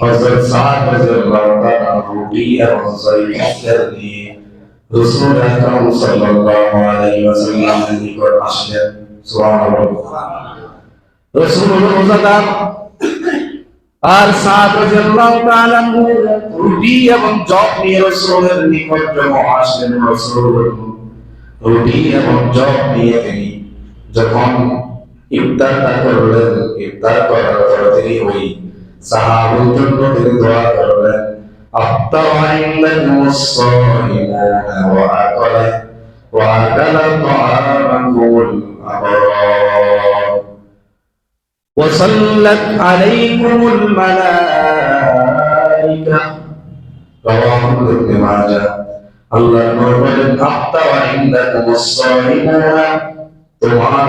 হযরত সাদ রাদিয়াল্লাহু তাআলা রুটি এবং জয়ফের নিয়ে রাসূল আকরাম সাল্লাল্লাহু আলাইহি ওয়াসাল্লামের নিকট আসলেন সুবহানাল্লাহ রাসূলুল্লাহ রোজাদার আর সাদ রাদিয়াল্লাহু তাআলা রুটি এবং জব নিয়ে রাসূলের নিকট যখন আসলেন রাসূল রুটি এবং জব নিয়ে তিনি যখন ইফতারটা করলেন ইফতার করার পর তিনি ওই সাহাবুর জন্য তিনি দোয়া করলেন আত্তাওয়াইল্লাকুম الصائمون وأكل وأكل طعامكم الأبرار وصلت عليكم الملائكة رواه ابن ماجه আল্লাহ নূর বলেন আত্তা ওয়া ইন্দাকুম as-সালিমুনা তোমার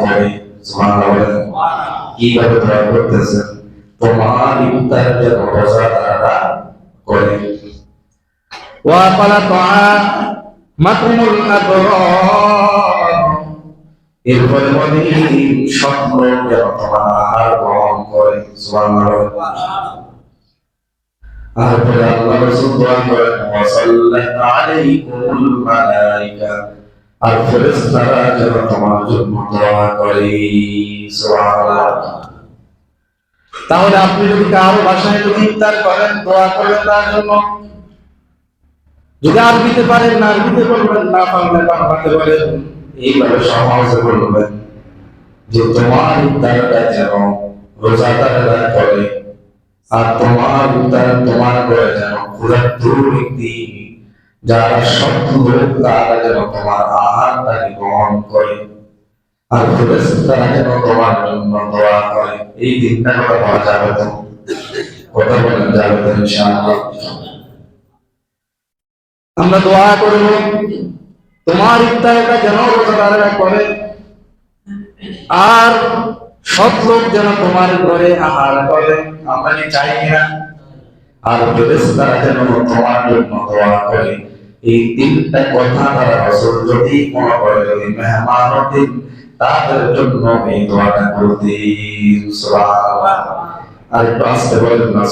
করে কীভাবে দোয়া করতেছেন তোমার ইফতার যেন রোজাদাররা করে ওয়া পালা তাআমাকুমুল এরপরে বলি স্বপ্ন যেন তোমার আহার করে তারপরে আল্লাহ আর তাহলে আপনি যদি কারও বাসায় যদি ইফতার করেন, দোয়া করবেন তার জন্য? যদি আরবিতে পারেন না আরবিতে বলবেন, না পারলে বাংলাতে বলেন, এইভাবে সমাজে বলবেন যে তোমার ইফতারটা যেন রোজাদারেরা করে, আর তোমার উত্তর তোমার করে যেন ক্ষুধার্ত ব্যক্তি যারা শত্রু তারা যেন তোমার গ্রহণ করে। আর ফেরেশতারা যেন তোমার জন্য দোয়া করে। এই দিনটা কথা বলা যাবে তো কথা যাবে তো আমরা দোয়া করব। তোমার ইফতারটা যেন করে। আর সৎ লোক যেন তোমার ঘরে আহার করে। আমরা কি চাই কিনা? আর ফেরেশতারা যেন তোমার জন্য দোয়া করে। এই তিনটা কথা তারা রসুল যদি মনে করে, যদি মেহমান দিন তাদের জন্য এই দোয়াটা করতে সুবহানাল্লাহ। আর বলেন না